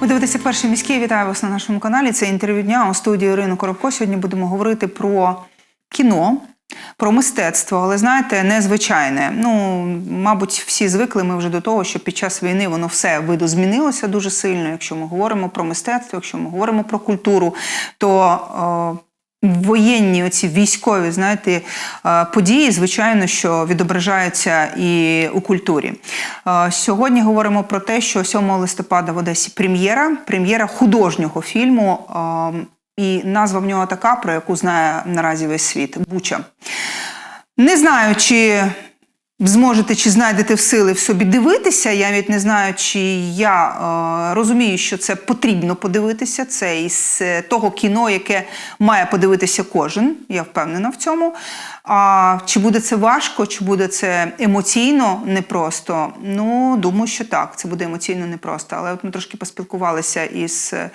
Ви дивитеся перше міські, Вітаю вас на нашому каналі. Це інтерв'ю дня у студії Ірини Коробко. Сьогодні будемо говорити про кіно, про мистецтво, але знаєте, незвичайне. Ну, мабуть, всі звикли ми вже до того, що під час війни воно все виду змінилося дуже сильно. Якщо ми говоримо про мистецтво, якщо ми говоримо про культуру, то е, Воєнні оці військові, знаєте, події, звичайно, що відображаються і у культурі. Сьогодні говоримо про те, що 7 листопада в Одесі прем'єра, прем'єра художнього фільму. І назва в нього така, про яку знає наразі весь світ Буча. Не знаю, чи зможете чи знайдете в сили в собі дивитися. Я навіть не знаю, чи я е, розумію, що це потрібно подивитися. Це із е, того кіно, яке має подивитися кожен. Я впевнена в цьому. А чи буде це важко, чи буде це емоційно непросто? Ну, думаю, що так. Це буде емоційно непросто. Але от ми трошки поспілкувалися із е,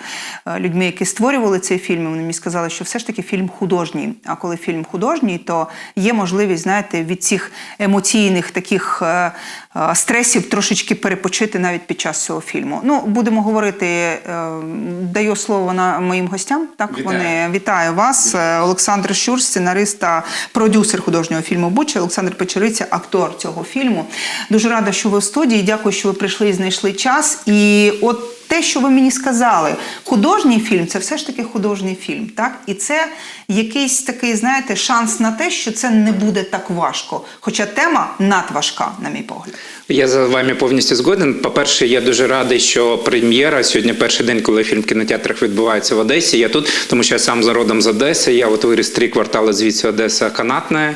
людьми, які створювали цей фільм. Вони мені сказали, що все ж таки фільм художній. А коли фільм художній, то є можливість, знаєте, від цих емоційних таких е, стресів трошечки перепочити навіть під час цього фільму. Ну, будемо говорити. е, Даю слово на моїм гостям. Так, Вітаю. вони вітаю вас. вітаю. Олександр Щур, сценарист та продюсер художнього фільму Буча, Олександр Печериця, актор цього фільму. Дуже рада, що ви в студії. Дякую, що ви прийшли і знайшли час. І от те, що ви мені сказали, художній фільм це все ж таки художній фільм, так? І це якийсь такий, знаєте, шанс на те, що це не буде так важко. Хоча тема надважка, на мій погляд. Я за вами повністю згоден. По-перше, я дуже радий, що прем'єра сьогодні перший день, коли фільм в кінотеатрах відбувається в Одесі. Я тут, тому що я сам за родом з Одеси. Я от виріс три квартали звідси Одеса канатна.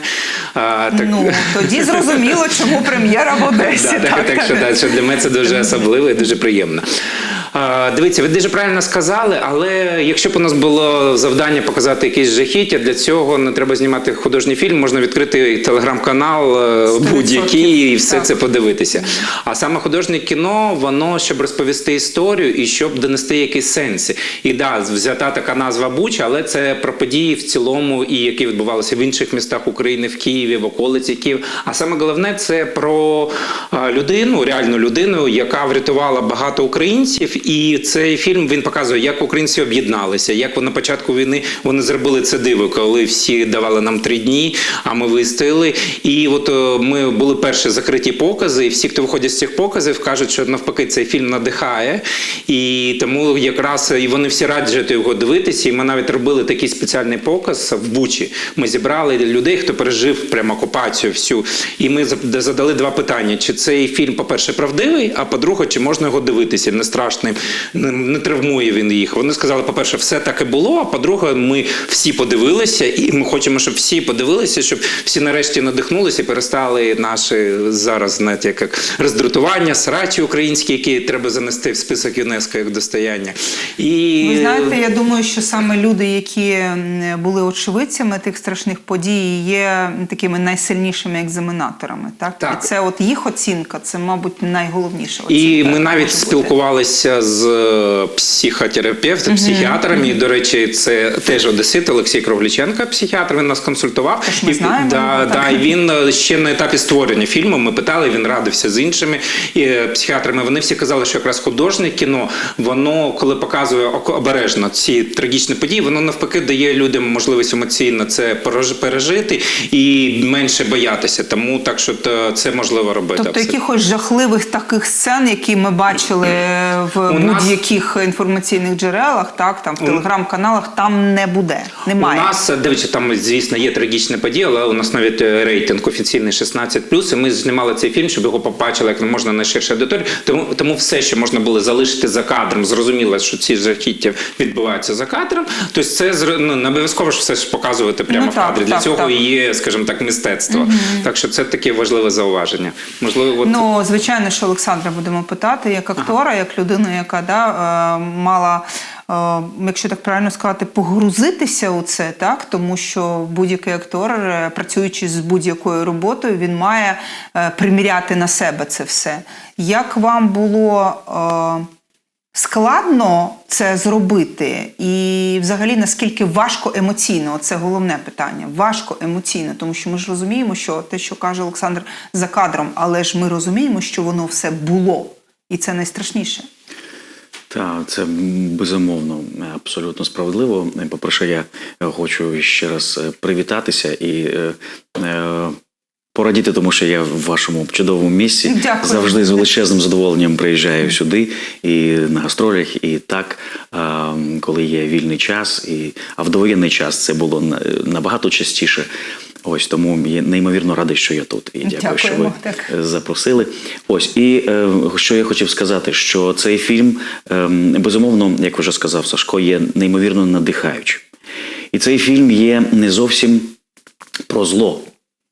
А, так... Ну тоді зрозуміло, чому прем'єра в Одесі. Да, так, так, що для мене це дуже особливо і дуже приємно. Дивіться, ви дуже правильно сказали, але якщо б у нас було завдання показати якісь жахіття, для цього не треба знімати художній фільм, можна відкрити телеграм-канал е, будь-який і все Так. це подивитися. А саме художнє кіно, воно щоб розповісти історію і щоб донести якісь сенси. І да, взята така назва Буча, але це про події в цілому, і які відбувалися в інших містах України, в Києві, в околиці Києва. А саме головне це про людину, реальну людину, яка врятувала багато українців. І цей фільм він показує, як українці об'єдналися, як на початку війни вони зробили це диво, коли всі давали нам три дні, а ми вистояли. І от е, ми були перші закриті покази, і всі, хто виходять з цих показів, кажуть, що навпаки цей фільм надихає. І тому якраз і вони всі раджать його дивитися. І ми навіть робили такий спеціальний показ в Бучі. Ми зібрали людей, хто пережив прямо окупацію всю. І ми задали два питання: чи цей фільм, по-перше, правдивий, а по-друге, чи можна його дивитися, не страшний, не, не травмує він їх. Вони сказали, по-перше, все так і було. А по-друге, ми всі подивилися, і ми хочемо, щоб всі подивилися, щоб всі нарешті надихнулися і перестали наші зараз, знаєте, як роздратування, срачі українські, які треба занести в список ЮНЕСКО як достояння. І Ви знаєте, я думаю, що саме люди, які були очевидцями тих страшних подій, є такими найсильнішими екзаменаторами. Так, Так. і це от їх оцінка, це, мабуть, найголовніша оцінка. І ми навіть може бути. спілкувалися з е, психотерапевтом, психіатрами. І, до речі, це теж одесит Олексій Кровліченко, психіатр. Він нас консультував. Тож ми і, знаємо, да, так. да, і він е, ще на етапі створення фільму. Ми питали, він радився з іншими і, е, психіатрами. Вони всі казали, що якраз художнє кіно, воно коли показує ок- обережно ці трагічні події, воно навпаки дає людям можливість емоційно це переж- пережити і менше боятися. Тому так, що це можливо робити. Тобто якихось жахливих таких сцен, які ми бачили в Нас- будь-яких інформаційних джерелах, так там в телеграм-каналах, там не буде. Немає. У нас, дивіться, там, звісно, є трагічна подія, але у нас навіть е, рейтинг офіційний 16+, і ми знімали цей фільм, щоб його побачили як можна найширше аудиторію. Тому, тому все, що можна було залишити за кадром, зрозуміло, що ці жахіття відбуваються за кадром. Тобто це ну, не обов'язково ж все ж показувати прямо Ну, в так, кадрі. Для так, цього так. є, скажімо так, мистецтво. Так що це таке важливе зауваження. Можливо, от... Ну, звичайно, що Олександра будемо питати, як актора, як людина, яка да, е, мала, е, якщо так правильно сказати, погрузитися у це, так? тому що будь-який актор, е, працюючи з будь-якою роботою, він має приміряти на себе це все. Як вам було. Складно це зробити, і взагалі наскільки важко емоційно, це головне питання. Важко емоційно, тому що ми ж розуміємо, що те, що каже Олександр за кадром, але ж ми розуміємо, що воно все було, і це найстрашніше. Так, це безумовно абсолютно справедливо. По-перше, я хочу ще раз е, привітатися і е, е, порадіти, тому що я в вашому чудовому місці Дякую. завжди з величезним задоволенням приїжджаю сюди і на гастролях. І так, е, коли є вільний час, і а в довоєнний час це було набагато частіше. Ось тому я неймовірно радий, що я тут. І дякую, що ви так. запросили. Ось і е, що я хотів сказати, що цей фільм, е, безумовно, як вже сказав Сашко, є неймовірно надихаючим. І цей фільм є не зовсім про зло.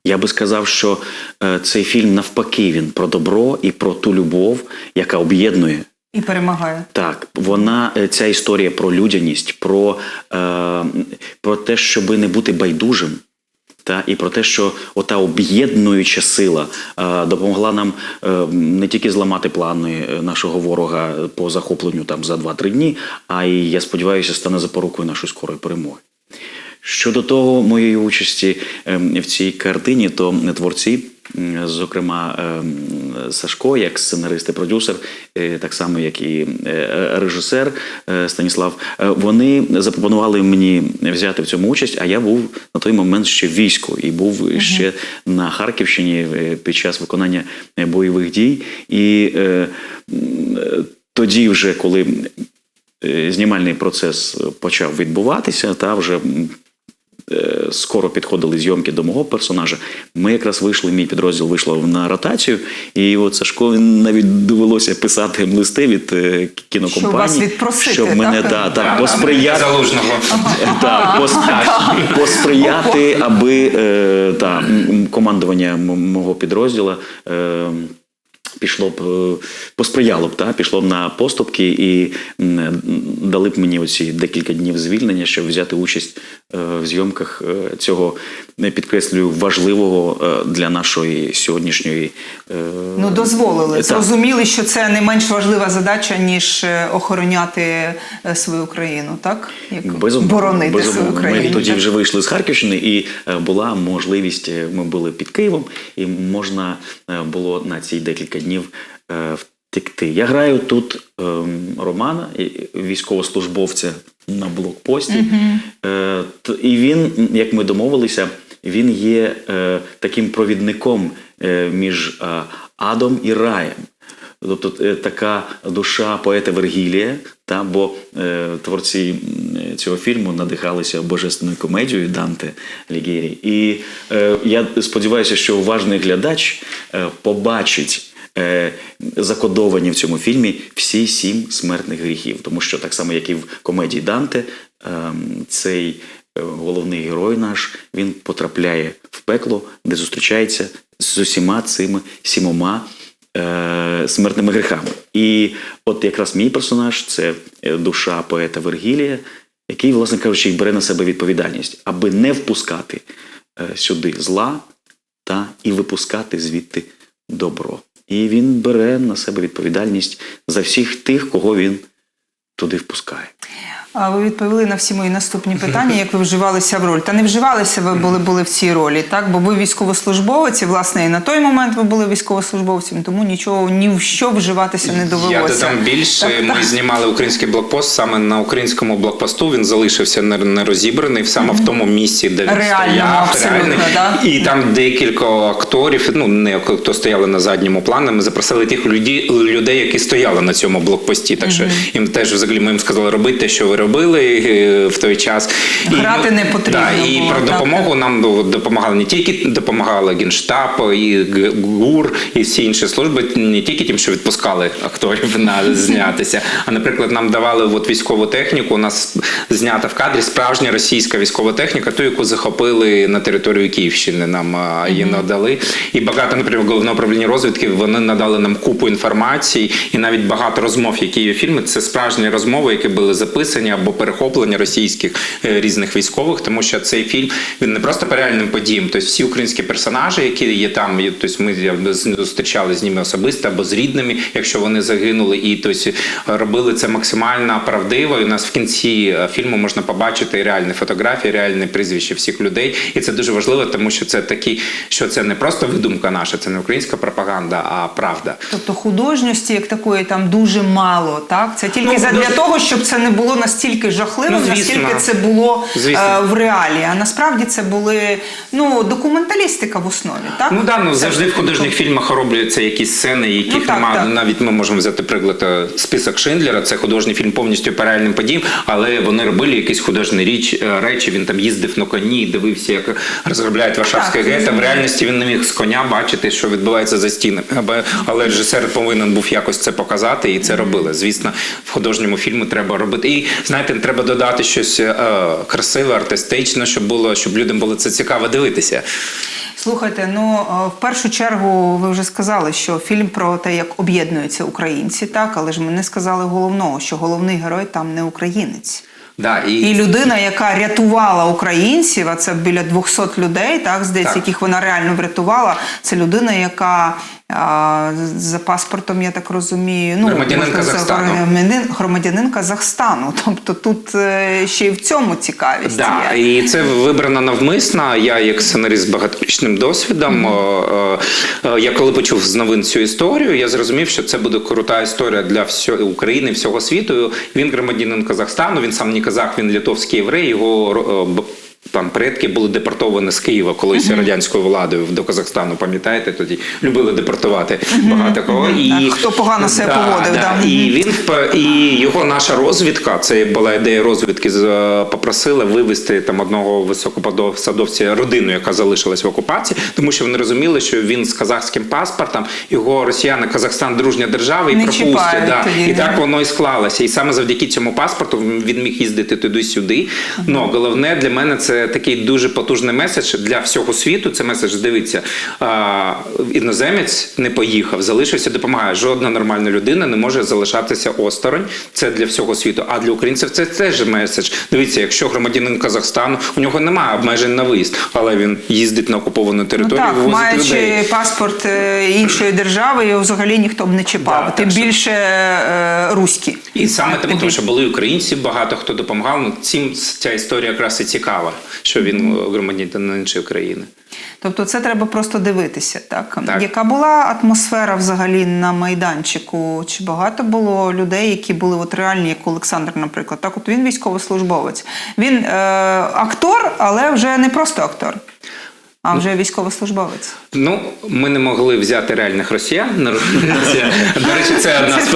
Я би сказав, що е, цей фільм навпаки він про добро і про ту любов, яка об'єднує. І перемагає. Так, вона е, ця історія про людяність, про, е, про те, щоби не бути байдужим. Та і про те, що ота об'єднуюча сила допомогла нам е, не тільки зламати плани е, нашого ворога по захопленню там за 2-3 дні, а й я сподіваюся, стане запорукою нашої скорої перемоги. Щодо того, моєї участі ем, в цій картині, то творці, зокрема ем, Сашко, як сценарист і продюсер, е, так само як і е, режисер е, Станіслав, е, вони запропонували мені взяти в цьому участь. А я був на той момент ще в війську і був ще на Харківщині е, під час виконання е, бойових дій. І е, е, тоді, вже коли е, знімальний процес почав відбуватися, та вже е, скоро підходили зйомки до мого персонажа. Ми якраз вийшли, мій підрозділ вийшло на ротацію, і от Сашко навіть довелося писати їм листи від е, кінокомпанії, Щоб мене так? та, так, посприяти. посприяти, аби е, та, командування мого підрозділу е, пішло б, е, посприяло б, та, пішло б на поступки і м, дали б мені оці декілька днів звільнення, щоб взяти участь е, в зйомках е, цього, не підкреслюю, важливого е, для нашої сьогоднішньої. е, Ну, дозволили. Зрозуміли, що це не менш важлива задача, ніж е, охороняти е, свою країну, так? Як Безумовно, боронити безумовно. свою країну. Ми тоді вже вийшли з Харківщини, і е, була можливість. е, Ми були під Києвом, і можна е, було на ці декілька днів е, втекти. Я граю тут ем, Романа, військовослужбовця на блокпості. Е, І він, як ми домовилися, він є е, таким провідником е, між адом і раєм. Тобто така душа поета Вергілія, та, бо е, творці цього фільму надихалися божественною комедією Данте Лігері. І е, я сподіваюся, що уважний глядач е, побачить. Е, Закодовані в цьому фільмі всі сім смертних гріхів, тому що так само, як і в комедії Данте, ем, цей е, головний герой наш він потрапляє в пекло, де зустрічається з усіма цими сімома е, смертними грехами. І от якраз мій персонаж це душа поета Вергілія, який, власне кажучи, бере на себе відповідальність, аби не впускати сюди зла та і випускати звідти добро. І він бере на себе відповідальність за всіх тих, кого він туди впускає. А ви відповіли на всі мої наступні питання, як ви вживалися в роль. Та не вживалися ви були, були в цій ролі, так? Бо ви військовослужбовець, і, власне, і на той момент ви були військовослужбовцем, тому нічого ні в що вживатися не довелося. Я додам більше. Так, Ми так. знімали український блокпост саме на українському блокпосту. Він залишився не, не саме в тому місці, де він Реальному, стояв. абсолютно, да. І там декілька акторів, ну не хто стояли на задньому плані. Ми запросили тих людей, людей, які стояли на цьому блокпості. Так що їм теж взагалі ми їм сказали робити те, що ви робили е, в той час. Грати не потрібно Да, і було, про так. допомогу нам допомагали не тільки допомагали Генштаб, і ГУР, і всі інші служби, не тільки тим, що відпускали акторів на знятися. А наприклад, нам давали от військову техніку. У нас знята в кадрі справжня російська військова техніка, ту, яку захопили на територію Київщини. Нам її надали. І багато, наприклад, головне управління розвідки вони надали нам купу інформації, і навіть багато розмов, які є в фільмі, це справжні розмови, які були записані. Перевезення або перехоплення російських е, різних військових, тому що цей фільм він не просто по реальним подіям. Тобто всі українські персонажі, які є там, тобто ми зустрічали з ними особисто або з рідними, якщо вони загинули, і тобто, робили це максимально правдиво. І у нас в кінці е, фільму можна побачити реальні фотографії, реальне прізвище всіх людей. І це дуже важливо, тому що це такі, що це не просто видумка наша, це не українська пропаганда, а правда. Тобто художньості як такої там дуже мало, так? Це тільки Ну, задля дуже- того, щоб це не було настільки жахливим, Ну, наскільки це було Звісно. е, в реалі. А насправді це були ну, документалістика в основі, так? Ну да, ну Це- завжди в художніх фільмах робляться якісь сцени, яких Ну, так, немає. так. Навіть ми можемо взяти приклад е, список Шиндлера. Це художній фільм повністю по реальним подіям, але вони робили якісь художні річ е, речі. Він там їздив на коні, дивився, як розробляють Варшавське гетто. В реальності він не міг з коня бачити, що відбувається за стінами. Але режисер повинен був якось це показати, і це робили. Звісно, в художньому фільмі треба робити. І знаєте, треба додати щось е, красиве, артистичне, щоб було, щоб людям було це цікаво дивитися. Слухайте, ну е, в першу чергу ви вже сказали, що фільм про те, як об'єднуються українці, так, але ж ми не сказали головного, що головний герой там не українець. Да, І людина, яка рятувала українців, а це біля 200 людей, так здається, Так. яких вона реально врятувала. Це людина, яка за паспортом, я так розумію, ну Громадянин Казахстану. громадянин, громадянин Казахстану. Тобто тут е, ще й в цьому цікавість. Да, є. і це вибрано навмисно. Я, як сценарист з багаторічним досвідом, е, е, я коли почув з новин цю історію, я зрозумів, що це буде крута історія для всього України, всього світу. Він громадянин Казахстану, він сам не казах, він литовський єврей. Його там предки були депортовані з Києва колись радянською владою до Казахстану. Пам'ятаєте, тоді любили депортувати багато кого. І Так, хто погано себе поводив, да. І він і його наша розвідка, це була ідея розвідки, попросила вивезти там одного високопосадовця родину, яка залишилась в окупації, тому що вони розуміли, що він з казахським паспортом, його росіяни, Казахстан дружня держава і Не пропустять. Да. тоді, І да. так воно і склалося. І саме завдяки цьому паспорту він міг їздити туди-сюди. Ну головне для мене це такий дуже потужний меседж для всього світу. Це меседж дивиться. А, іноземець не поїхав, залишився, допомагає. Жодна нормальна людина не може залишатися осторонь. Це для всього світу. А для українців це теж меседж. Дивіться, якщо громадянин Казахстану, у нього немає обмежень на виїзд, але він їздить на окуповану Ну територію, так, маючи людей. паспорт е, іншої держави, його взагалі ніхто б не чіпав. Да, Тим більше е, руські. І саме тому, тому що були українці, багато хто допомагав. Ну, цим ця історія якраз і цікава, що він громадянин іншої країни. Тобто це треба просто дивитися, так? Так. Яка була атмосфера взагалі на майданчику? Чи багато було людей, які були от реальні, як Олександр, наприклад? Так, от він військовослужбовець. Він е, актор, але вже не просто актор, а вже військовослужбовець. Ну, ми не могли взяти реальних росіян. До речі, це одна з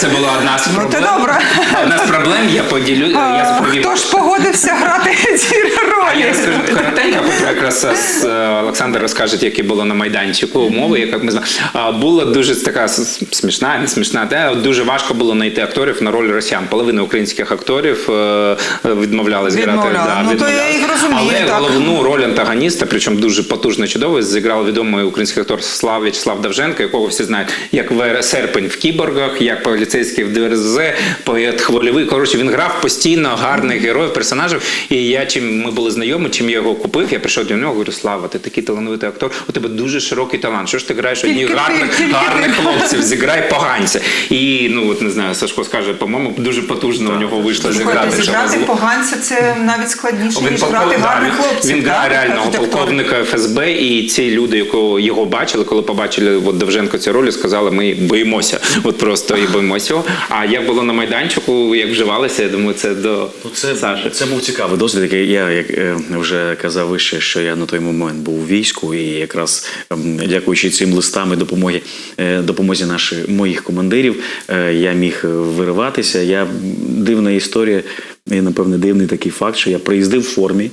це була одна з Ну, проблем. Одна з проблем. Я поділю. Я. Хто ж погодився грати ці А я розкажу коротенько, якраз е, Олександр розкаже, які було на майданчику умови, як ми знаємо. Була дуже така смішна, не смішна. Те дуже важко було знайти акторів на роль росіян. Половина українських акторів е, відмовлялись грати. Відмовляли. Ну, то я їх розумію, Але так. головну роль антагоніста, причому дуже потужно чудово, зіграв відомий український актор Слав В'ячеслав Давженко, якого всі знають, як в серпень в кіборгах, як поліцейський в ДРЗ, поет хвильовий. Коротше, він грав постійно гарних героїв, персонажів. І я чим ми були знайомі, чим я його купив, я прийшов до нього, говорю, Слава, ти такий талановитий актор, у тебе дуже широкий талант. Що ж ти граєш одні гарних, гарних хлопців, зіграй поганця. І ну от не знаю, Сашко скаже, по-моєму, дуже потужно у нього вийшло зіграти. Зіграти поганця це навіть складніше, ніж грати гарних він- хлопців. Він грає реального полковника ФСБ, і ці люди, якого його бачили, коли побачили от Довженко цю роль, сказали, ми боїмося. От просто і боїмося його. А як було на майданчику, як вживалися, я думаю, це до Ну, це, Саші. це був цікавий досвід. який Я як е, вже казав вище, що я на той момент був у війську, і якраз ем, дякуючи цим листам і допомоги е, допомозі наших моїх командирів, е, я міг вириватися. Я дивна історія, і напевне дивний такий факт, що я приїздив в формі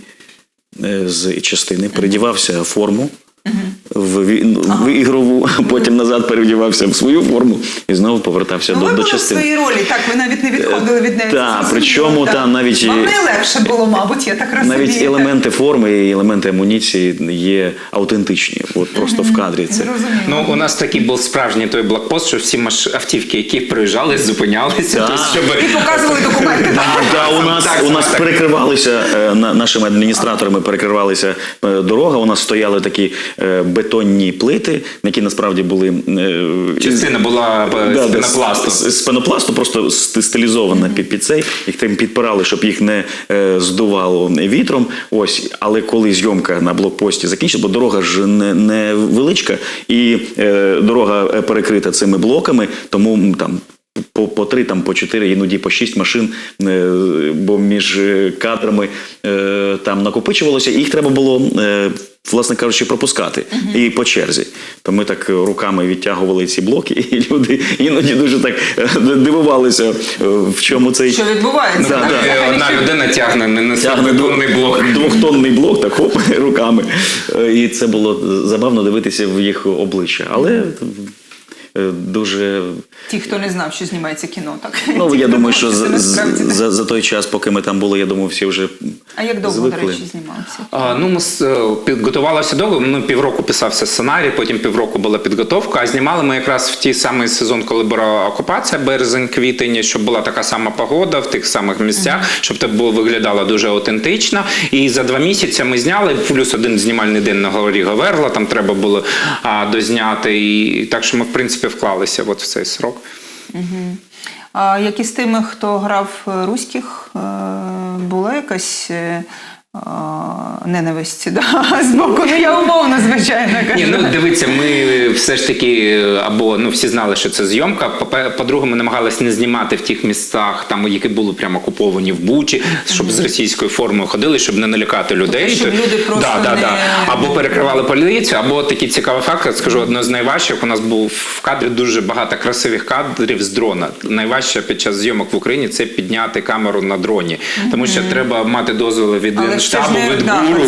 е, з частини, придівався форму. В, ві- в ігрову, потім назад перевдівався в свою форму і знову повертався Ну, до, ви до були в частини. своїй ролі, так, ви навіть не відходили від неї. Так, причому там навіть Вам найлегше було, мабуть, я так розумію. Навіть елементи форми і елементи амуніції є автентичні. От просто в кадрі це. Ну, у нас такий був справжній той блокпост, що всі маш... автівки, які приїжджали, зупинялися, Так. тобто, щоб І показували документи. Да, у нас Так, у нас так. перекривалися е, на- нашими адміністраторами перекривалися е, дорога. У нас стояли такі е, бетонні плити, які насправді були е, частина була Да, да, з пенопласту. З, з пенопласту просто стилізована під, під цей, їх там підпирали, щоб їх не е, здувало вітром. Ось, але коли зйомка на блокпості закінчилась, бо дорога ж не, не величка, і е, дорога е, перекрита цими блоками, тому там. По, по три, там, по чотири, іноді по шість машин, е, бо між е, кадрами е, там накопичувалося, і їх треба було, е, власне кажучи, пропускати і по черзі. То ми так руками відтягували ці блоки, і люди іноді дуже так е, дивувалися, е, в чому цей Що відбувається? Да, да. Е, Одна людина тягне не на тягне блок. двохтонний блок, так хоп, руками. Е, І це було забавно дивитися в їх обличчя. Але е, дуже Ті, хто не знав, що знімається кіно, так? Ну, Ті, я думаю, що за, за, за той час, поки ми там були, я думаю, всі вже А як довго, звикли. до речі, знімалися? А, ну, ми е, підготувалися довго. Ну, півроку писався сценарій, потім півроку була підготовка. А знімали ми якраз в ті самий сезон, коли була окупація, березень, квітень, щоб була така сама погода в тих самих місцях, щоб це було виглядало дуже аутентично. І за два місяці ми зняли плюс один знімальний день на горі Говерла. Там треба було а, дозняти. І так що ми, в принципі, вклалися от в цей срок. А як із тими, хто грав е, руських, е, була якась а, да? з боку? Ну, я умовно, звичайно кажу. Ні, ну дивіться, ми все ж таки, або ну всі знали, що це зйомка. По-друге, ми намагалися не знімати в тих містах, там які були прямо окуповані в Бучі, щоб з російською формою ходили, щоб не налякати людей. Тобто, щоб люди просто да, да, не- да. або перекривали поліцію, або такий цікавий факт. Скажу одне з найважчих. У нас був в кадрі дуже багато красивих кадрів з дрона. Найважче під час зйомок в Україні це підняти камеру на дроні, тому що треба мати дозволи від штабу, не- від да, гуру,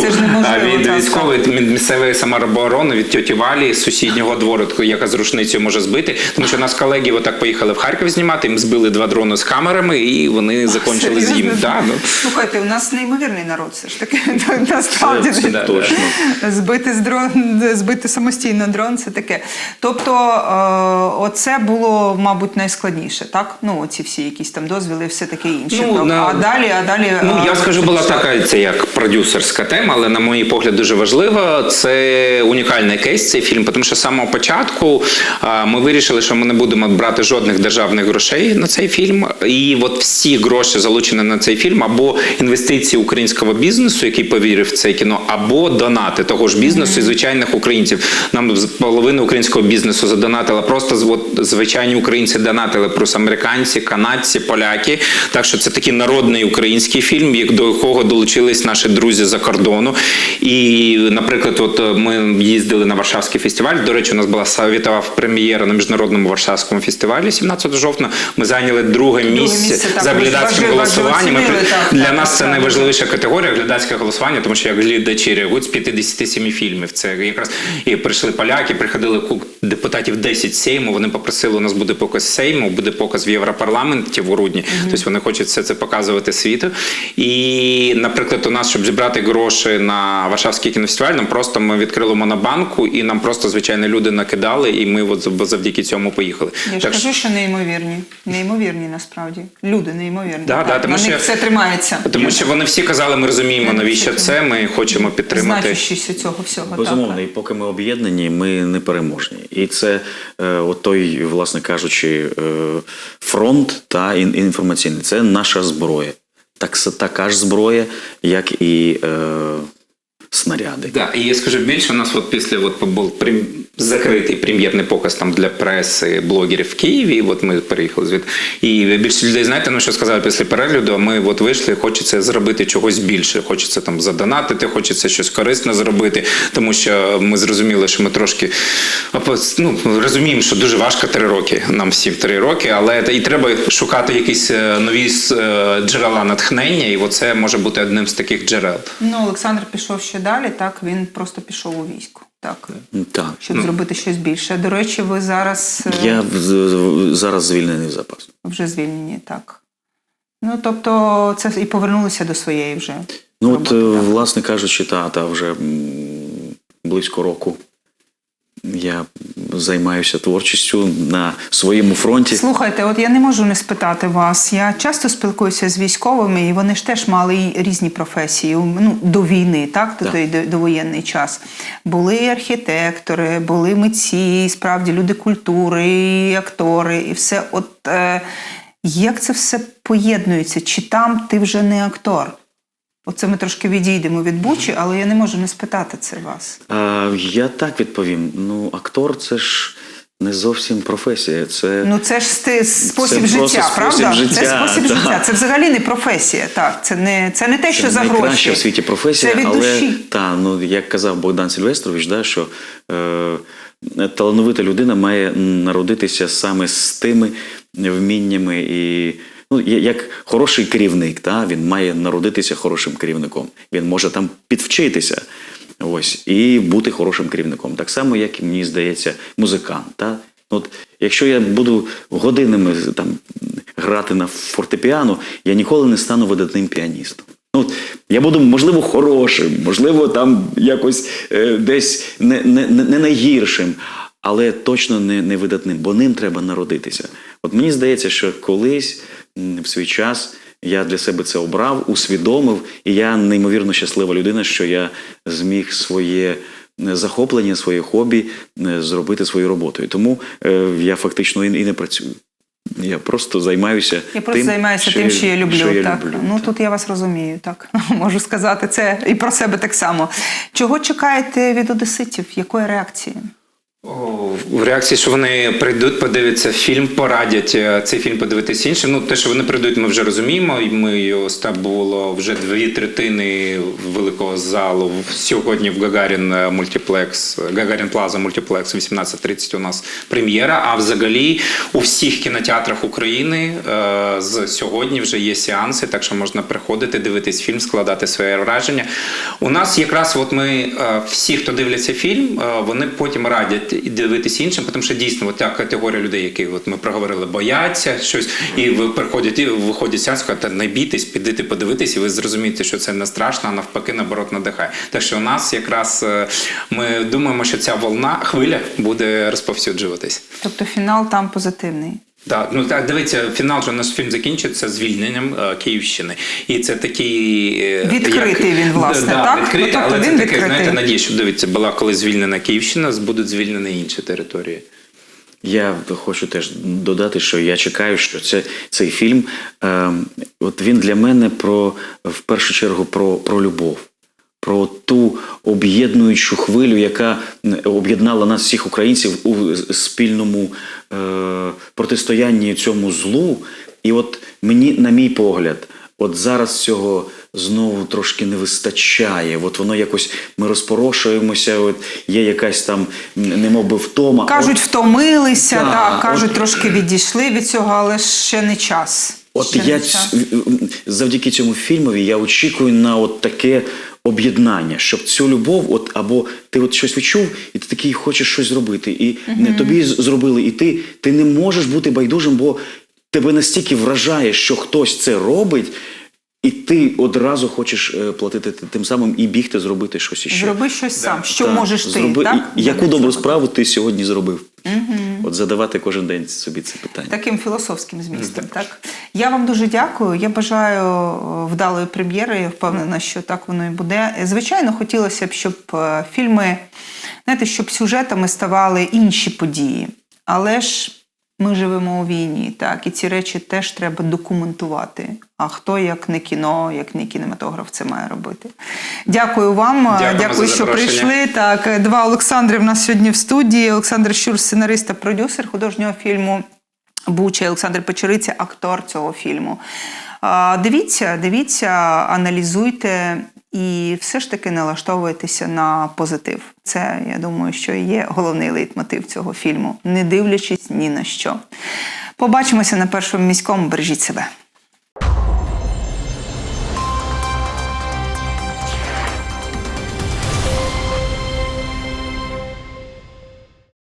від військової від місцевої самооборони від тьоті Валі з сусіднього двору, яка з рушницею може збити. Тому що нас колеги отак поїхали в Харків знімати, їм збили два дрони з камерами, і вони закончили Серйозно? з'їм. Да, ну. Слухайте, у нас неймовірний народ все ж таки. Насправді Це, це Да, точно. збити з дрон, збити самостійно дрон, це таке. Тобто, е, оце було, мабуть, найскладніше, так? Ну, оці всі якісь там дозвіли все таке інше. Ну, Тобто, на- А далі, а далі. Ну, е, я скажу, була така це як продюсерська тема, але на мій погляд дуже важлива. Це унікальний кейс цей фільм, тому що з самого початку ми вирішили, що ми не будемо брати жодних державних грошей на цей фільм. І от всі гроші залучені на цей фільм, або інвестиції українського бізнесу, який повірив в це кіно, або донати того ж бізнесу і звичайних українців. Нам половина українського бізнесу задонатила. Просто от, звичайні українці донатили, плюс американці, канадці, поляки. Так що це такий народний український фільм, як до якого долучились наші друзі за кордону. І, наприклад, от е, ми їздили на Варшавський фестиваль. До речі, у нас була світова прем'єра на міжнародному Варшавському фестивалі 17 жовтня. Ми зайняли друге місце, місце, за глядацьким голосуванням. так, Для так, нас це так, найважливіша категорія глядацьке голосування, тому що як глядачі реагують з 57 фільмів. Це якраз і прийшли поляки, приходили депутатів 10 Сейму. Вони попросили, у нас буде показ Сейму, буде показ в Європарламенті в грудні. Тобто вони хочуть все це показувати світу. І, наприклад, у нас, щоб зібрати гроші на Варшавський кінофестиваль, нам просто ми відкрили монобанку, і нам просто звичайні люди накидали, і ми от завдяки цьому поїхали. Я ж Так що- кажу, що неймовірні. Неймовірні насправді. Люди неймовірні. Да, так. да, тому На них що- все тримається. Тому що вони всі казали, ми розуміємо, навіщо це. Ми хочемо підтримати. Значущість цього всього. Безумовно, так. і поки ми об'єднані, ми не переможні. І це е, от той, власне кажучи, е, фронт та інформаційний. Це наша зброя. Так, така ж зброя, як і е, снаряди. Да, і я скажу більше, у нас от після от був прем... закритий прем'єрний показ там для преси блогерів в Києві. От ми переїхали звідти. І більше людей, знаєте, ну що сказали після перегляду, ми от вийшли, хочеться зробити чогось більше. Хочеться там задонатити, хочеться щось корисне зробити, тому що ми зрозуміли, що ми трошки ну, розуміємо, що дуже важко три роки. Нам всім три роки, але і треба шукати якісь е, нові е, джерела натхнення, і оце може бути одним з таких джерел. Ну, Олександр пішов ще далі, так він просто пішов у військо. так? Так. Щоб зробити щось більше. До речі, ви зараз е, Я зараз звільнений в запас. вже звільнені, так. Ну, тобто, це і повернулися до своєї вже. Ну, от, роботи, от, так? власне кажучи, та, та вже близько року я займаюся творчістю на своєму фронті. Слухайте, от я не можу не спитати вас. Я часто спілкуюся з військовими, і вони ж теж мали різні професії ну, до війни, так, до той до, довоєнний час. Були і архітектори, були митці, справді люди культури, і актори, і все. От е, як це все поєднується? Чи там ти вже не актор? Оце ми трошки відійдемо від Бучі, але я не можу не спитати це вас. А, я так відповім. Ну, актор це ж не зовсім професія. Це Ну це ж спосіб Це життя, спосіб правда? це спосіб так. життя. Це взагалі не професія. Так, це не це не те, що за найкраща гроші. в світі професія, Це від але душі. та ну як казав Богдан Сильвестрович, да, що е, талановита людина має народитися саме з тими вміннями і. Ну, як хороший керівник, та, він має народитися хорошим керівником. Він може там підвчитися ось, і бути хорошим керівником. Так само, як і мені здається, музикант. Та? От, якщо я буду годинами там, грати на фортепіано, я ніколи не стану видатним піаністом. Ну, от, я буду, можливо, хорошим, можливо, там якось е, десь не, не, не найгіршим, але точно не, не видатним, бо ним треба народитися. От мені здається, що колись в свій час я для себе це обрав, усвідомив, і я неймовірно щаслива людина, що я зміг своє е, захоплення, своє хобі е, зробити своєю роботою. Тому е, я фактично і, не працюю. Я просто займаюся Я просто тим, займаюся тим, що я люблю. що я так. люблю, ну так. тут я вас розумію, так можу сказати це і про себе так само. Чого чекаєте від одеситів? Якої реакції? В реакції, що вони прийдуть, подивляться фільм, порадять е, цей фільм подивитися іншим. Ну, те, що вони прийдуть, ми вже розуміємо. І ми там було вже дві третини великого залу. Сьогодні в Гагарін е, мультиплекс, Гагарін Плаза мультиплекс, 18.30 у нас прем'єра. А взагалі у всіх кінотеатрах України е, з сьогодні вже є сеанси, так що можна приходити, дивитись фільм, складати своє враження. У нас якраз от ми всі, хто дивляться фільм, вони потім радять і дивитися іншим, тому що дійсно от та категорія людей, які от ми проговорили, бояться щось, і приходять і виходять з та не бійтесь, підите подивитись, і ви зрозумієте, що це не страшно, а навпаки, наоборот, надихає. Так що у нас якраз е, ми думаємо, що ця волна хвиля буде розповсюджуватись. Тобто фінал там позитивний. Так, ну так дивіться, фінал же наш фільм закінчиться звільненням е, Київщини, і це такий е, Відкритий він, власне, да, так? Відкритий, Ну, тобто але він це таке, відкритий. знаєте, надія, що дивіться, була коли звільнена Київщина, будуть звільнені інші території. Я хочу теж додати, що я чекаю, що це, цей фільм, е, от він для мене про в першу чергу про, про любов, про ту об'єднуючу хвилю, яка об'єднала нас всіх українців у спільному е, протистоянні цьому злу. І от мені, на мій погляд, от зараз цього знову трошки не вистачає. От воно якось ми розпорошуємося, от є якась там немов би втома. Кажуть, втомилися, Так, так, кажуть, от- трошки відійшли від цього, але ще не час. От Ще я завдяки цьому фільмові я очікую на от таке об'єднання, щоб цю любов, от або ти от щось відчув, і ти такий хочеш щось зробити, і не тобі зробили, і ти, ти не можеш бути байдужим, бо тебе настільки вражає, що хтось це робить. І ти одразу хочеш е, платити тим самим і бігти зробити щось іще. Зроби щось сам. Що Так, можеш ти? так? і- Яку добру справу ти сьогодні зробив? От задавати кожен день собі це питання. Таким філософським змістом, так? Я вам дуже дякую. Я бажаю е, вдалої прем'єри. Я впевнена, що так воно і буде. Звичайно, хотілося б, щоб е, фільми, знаєте, щоб сюжетами ставали інші події. Але ж ми живемо у війні, так, і ці речі теж треба документувати. А хто, як не кіно, як не кінематограф, це має робити. Дякую вам. Дякую, за що прийшли. Так, два Олександри в нас сьогодні в студії. Олександр Щур, сценарист та продюсер художнього фільму Буча, Олександр Печериця, актор цього фільму. Дивіться, дивіться, аналізуйте і все ж таки налаштовуйтеся на позитив. Це, я думаю, що є головний лейтмотив цього фільму, не дивлячись ні на що. Побачимося на першому міському. Бережіть себе.